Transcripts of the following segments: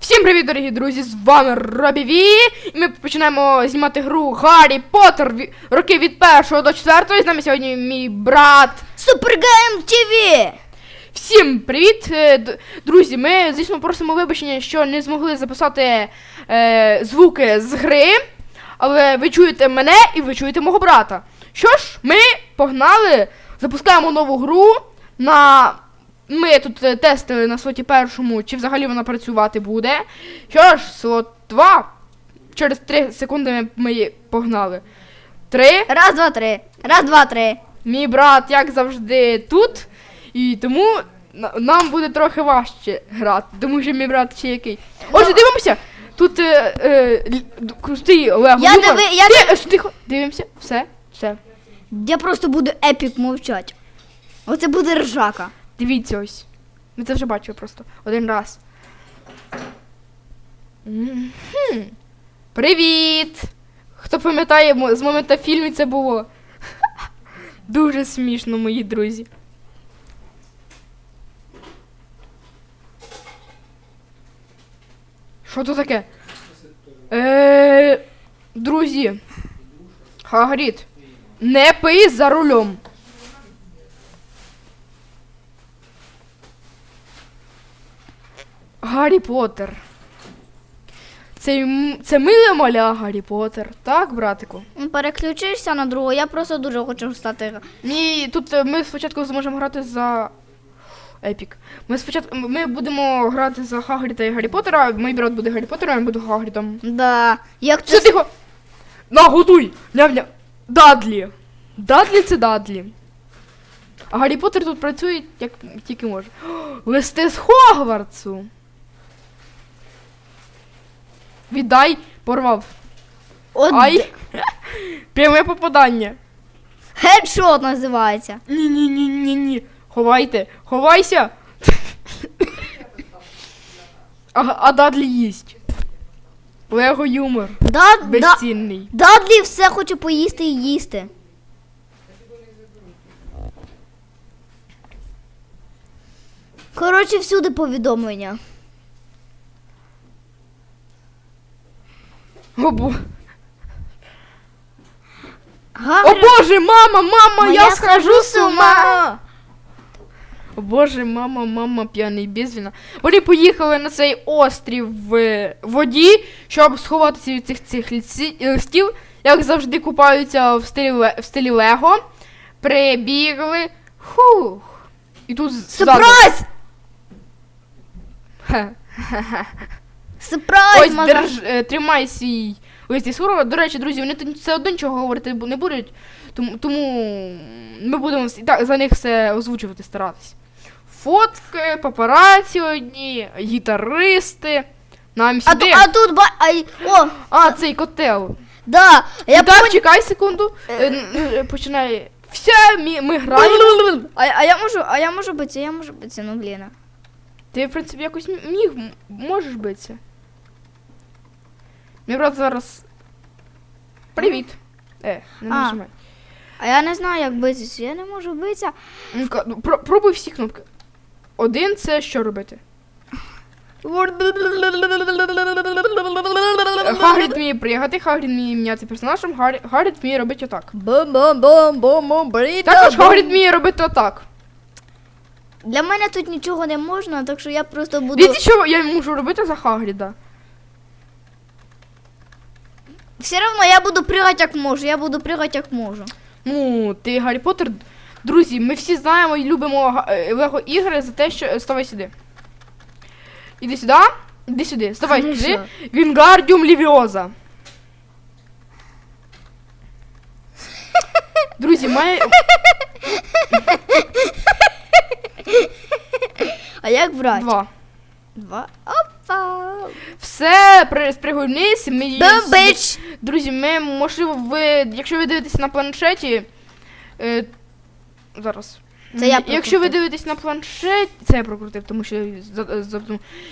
Всім привіт, дорогі друзі! З вами Робі Ві. І ми починаємо знімати гру Гаррі Поттер ві- роки від першого до четвертого. І з нами сьогодні мій брат. Супергейм ТВ! Всім привіт, е, друзі. Ми, звісно, просимо вибачення, що не змогли записати е, звуки з гри. Але ви чуєте мене і ви чуєте мого брата. Що ж, ми погнали, запускаємо нову гру на. Ми тут е, тестили на слоті першому, чи взагалі вона працювати буде. Що ж, слот 2. Через 3 секунди ми, ми її погнали. 3. Раз, два, три. Раз, два, три. Мій брат, як завжди, тут. І тому нам буде трохи важче грати, тому що мій брат ще який. Отже, дивимося. Тут е, е, крутий Лего. Я диви- я Ти, е, тихо, дивимося, все, все. Я просто буду епік мовчать. Оце буде ржака. Дивіться ось. Ми це вже бачили просто один раз. Мгм. Привіт! Хто пам'ятає, з моменту фільму це було. Дуже смішно, мої друзі. Що то таке? Е, друзі. Хагрід. Не пий за рулем. Гаррі Поттер. Це, це миле маля Гаррі Поттер. Так, братику? Ну, Переключишся на другу, я просто дуже хочу стати. Ні, тут е, ми спочатку зможемо грати за. Епік. Ми спочатку ми будемо грати за Хагріда і Гаррі Поттера, мій брат буде Гаррі Поттером, я буду Хагрідом. Да. Як це. тихо! Наготуй! Ням-ням! Дадлі! Дадлі це Дадлі. А Гаррі Поттер тут працює як тільки може. Листи з Хогвартсу. Віддай, порвав. От Ай! Пряме попадання. Хедшот називається. Ні, ні, ні, ні, ні. Ховайте, ховайся. А, а Дадлі їсть. Лего юмор. Да, да, Безцінний. Дадлі все хоче поїсти і їсти. Коротше, всюди повідомлення. О, бо... О боже, мама, мама, я схожу з ума. О боже, мама, мама, п'яний безвіна. Вони поїхали на цей острів в воді, щоб сховатися від цих цих листів, як завжди купаються в стилі, в стилі Лего. Прибігли. Хух. І тут Сюрприз! Сюрприз, Ось маза. держ, е, тримай свій листі сурова. До речі, друзі, вони тут все одно нічого говорити бу- не будуть, тому, тому ми будемо вс- і так, за них все озвучувати, старатись. Фотки, папараці одні, гітаристи. Нам А, сюди. ту- а тут ба. Ай, о, А, цей котел. да. Я так, пон- чекай секунду. Е, н- е, починає. Все, ми, ми граємо. А, а я можу, а я можу битися, я можу битися, ну блін. Ти, в принципі, якось м- міг, м- можеш битися. Мій брат зараз. Привіт. Е, не А. нажимай. А я не знаю, як битися. Я не можу битися. Ну, про- Пробуй всі кнопки. Один це що робити? Е, Хагрід вміє пригати, Хагрід вміє міняти персонажем, Гаррі- Хагрід вміє робити отак. Бом-бом-бом-бом-бом, Також Хагрід вміє робити отак. Для мене тут нічого не можна, так що я просто буду. Дивіться, що я можу робити за Хагріда. Все одно я буду пригати як можу, я буду пригати як можу. Ну, ти Гаррі Поттер. Друзі, ми всі знаємо і любимо е, Лего ігри за те, що. Ставай сюди. Іди сюди. Іди сюди. Ставай Хорошо. сюди. Вінгардіум Лівіоза. Друзі, має. А як брати? Два. Два. Опа. Все, при- ми Бум, бич. Друзі, ми, можливо, ви, якщо ви дивитесь на планшеті. Е, зараз. Це я Якщо ви прокрутив. дивитесь на планшеті. Це я прокрутив, тому що я за- за-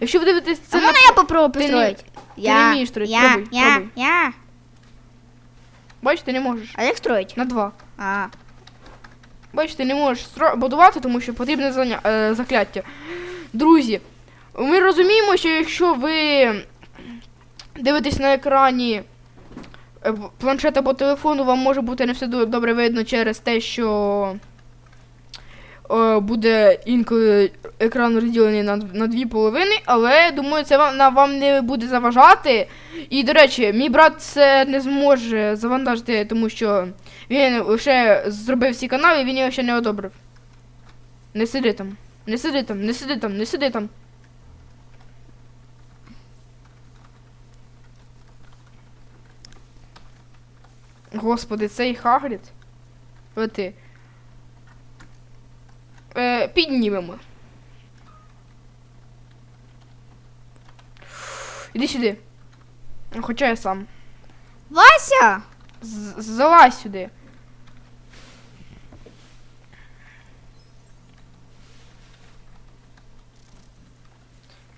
Якщо ви дивитесь Це це на можна я попробую Ти не- построїти? ти не вмієш строїти, я, пробуй, я, пробуй. я. Бачиш, ти не можеш. А як строїть? На два. А. Бачиш, ти не можеш стро... будувати, тому що потрібне заня... е, закляття. Друзі, Ми розуміємо, що якщо ви дивитесь на екрані е, планшета або телефону, вам може бути не все добре видно через те, що е, буде інколи екран розділений на, на дві половини, але думаю, це вам, на, вам не буде заважати. І, до речі, мій брат це не зможе завантажити, тому що він лише зробив всі канали, він його ще не одобрив. Не сиди там, не сиди там, не сиди там, не сиди там. Господи, цей Хагрід. Лети. Е, піднімемо. Іди сюди. Хоча я сам. Вася! З- Залазь сюди.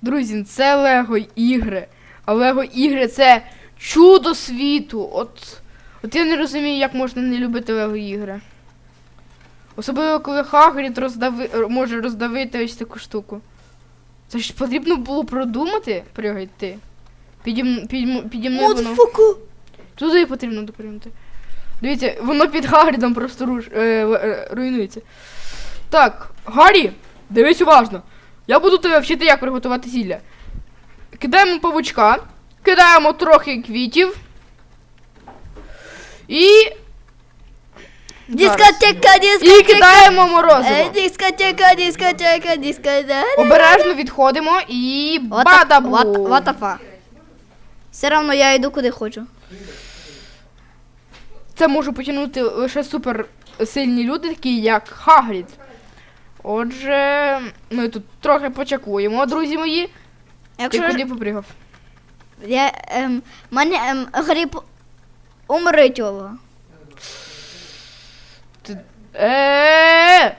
Друзі, це Лего ігри. А Лего ігри це чудо світу. От, от я не розумію, як можна не любити Лего ігри. Особливо, коли Хагрід роздави... може роздавити ось таку штуку. Це ж потрібно було продумати, пригайте. Піді, м- піді, м- піді мною воно. Туди потрібно допрямити. Дивіться, воно під Гаррідом просто руш, е, е, руйнується. Так, Гаррі, дивись уважно. Я буду тебе вчити, як приготувати зілля. Кидаємо павучка, кидаємо трохи квітів. І. Зараз. Дискотека, І дискотека! кидаємо Е, морозиво. Дискотека, дискотека, дискотека. Обережно відходимо і What the- бадабу. what- what the fuck? Все равно я йду куди хочу. Це можу потягнути лише супер сильні люди, такі як Хагрід. Отже, ми тут трохи почакуємо, друзі мої. Ти Якщо куди ж попригав? я ем, мене ем, умрить його. Ти... Е.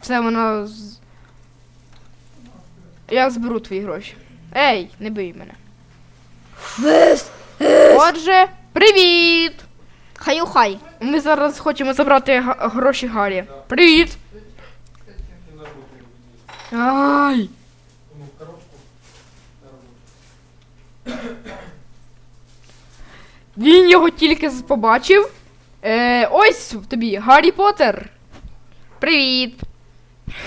Все, вона. з- Я зберу твої гроші. Ей, не бий мене. Отже, привіт! Хаю хай. Ми зараз хочемо забрати гроші Гаррі. Привіт! Ай! Він його тільки побачив. Е, ось тобі Гаррі Поттер. Привіт.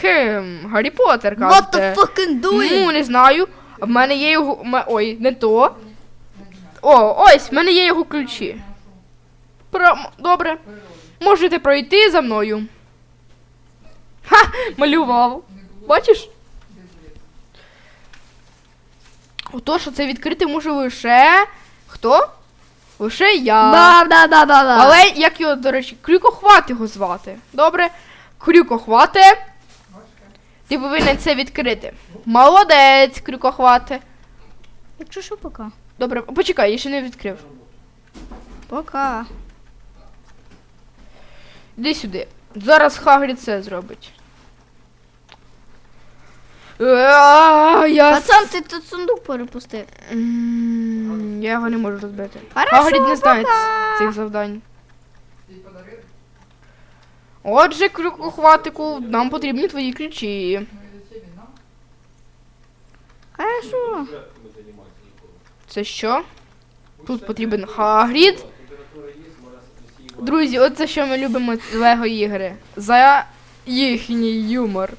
Хм, Гаррі Поттер, What кажете. the fucking doing? Ну, не знаю. В мене є його. ме- Ой, не то. О, ось, в мене є його ключі. Про... м- Добре. Можете пройти за мною. Ха! Малював. Бачиш? Отож, це відкрити може лише. Хто? Лише я. Да, да, да, да, да. Але як його, до речі, крюкохват його звати. Добре? Крюкохвате. Ти повинен це відкрити. Молодець, крюкохвате. Якщо що, пока. Добре, почекай, я ще не відкрив. Пока. Іди сюди. Зараз Хагрід це зробить. А, Я... Пацан, ти тут сундук перепустив. М, Я його не можу розбити. Хорошо, Хагрід не знає ц- цих завдань. Отже, крюкохватику, нам потрібні твої ключі. Хорошо. Це що? Тут потрібен Хагрід. Друзі, оце що ми любимо з Лего ігри. За їхній юмор.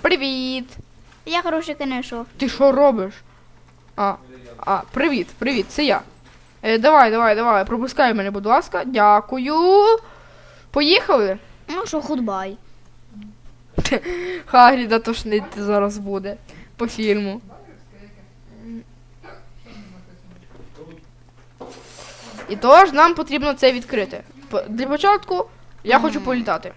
Привіт! Я хороший не йшов. Ти що робиш? А, а, привіт, привіт, це я. Е, давай, давай, давай, пропускай мене, будь ласка. Дякую. Поїхали. Ну що, худбай. Хагріда тошнити зараз буде по фільму. І тож нам потрібно це відкрити. Для початку я хочу політати.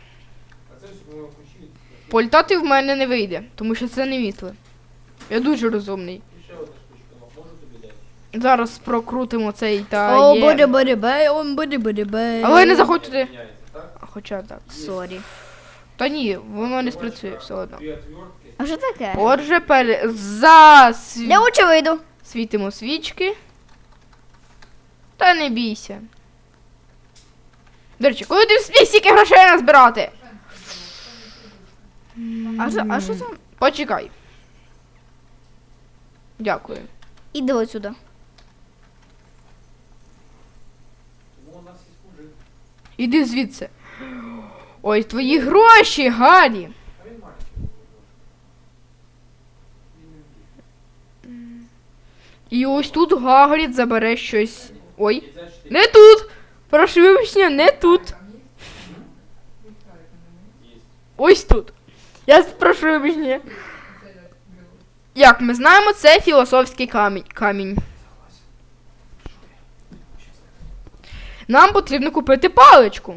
Політати в мене не вийде, тому що це не мітле. Я дуже розумний. Зараз прокрутимо цей та О, є. буде, буде, бей, он буде, буде, бей. Але не заходь туди. Хоча так. Сорі. Та ні, воно не спрацює все одно. А що таке? Отже, пере... засві... Я лучше світимо свічки. Та не бійся. До речі, коли ти встиг стільки грошей назбирати? А що, а що це? Почекай. Дякую. Іди отсюди. Іди звідси. Ой, твої гроші, Гаррі. І ось тут Гагрід забере щось. Ой. Не тут. Прошу вибачення, не тут. Ось тут. Я прошу вибачення. Як ми знаємо, це філософський камінь. камінь. Нам потрібно купити паличку.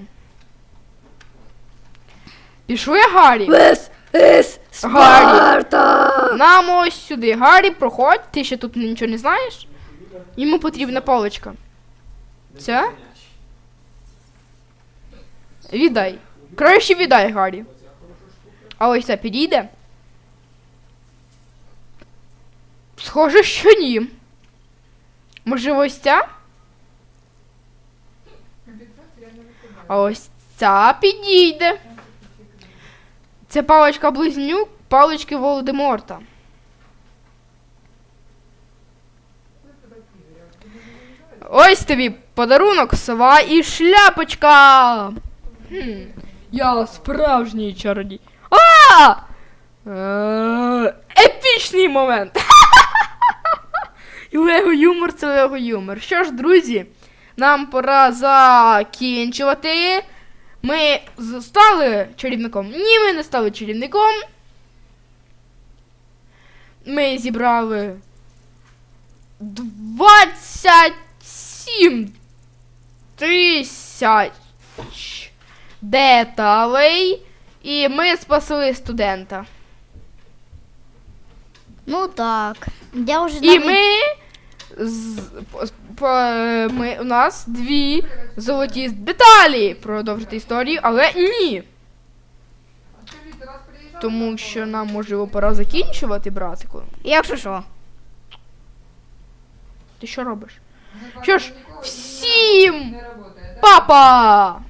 Пішли Гаррі. Вес, ес, Гаррі. Нам ось сюди. Гаррі, проходь, ти ще тут нічого не знаєш. Йому потрібна паличка. Ця? Віддай. Краще віддай, Гаррі. А ось це підійде. Схоже, що ні. Може, ось ця? А ось ця підійде. Це паличка близнюк, палички Володиморта. Ось тобі подарунок, сова і шляпочка. Хм, я справжній чародій. А! Е, Епічний момент. І Лего юмор це Лего юмор. Що ж, друзі, нам пора закінчувати. Ми стали чарівником. Ні, ми не стали чарівником. Ми зібрали 27 тисяч деталей. І ми спасли студента. Ну так. Я вже І навіть- ми, з, по- по- ми. У нас дві золоті деталі продовжити історію, але ні. Тому що нам можливо пора закінчувати, братику. Якщо що. Ти що робиш? Що ж, всім папа!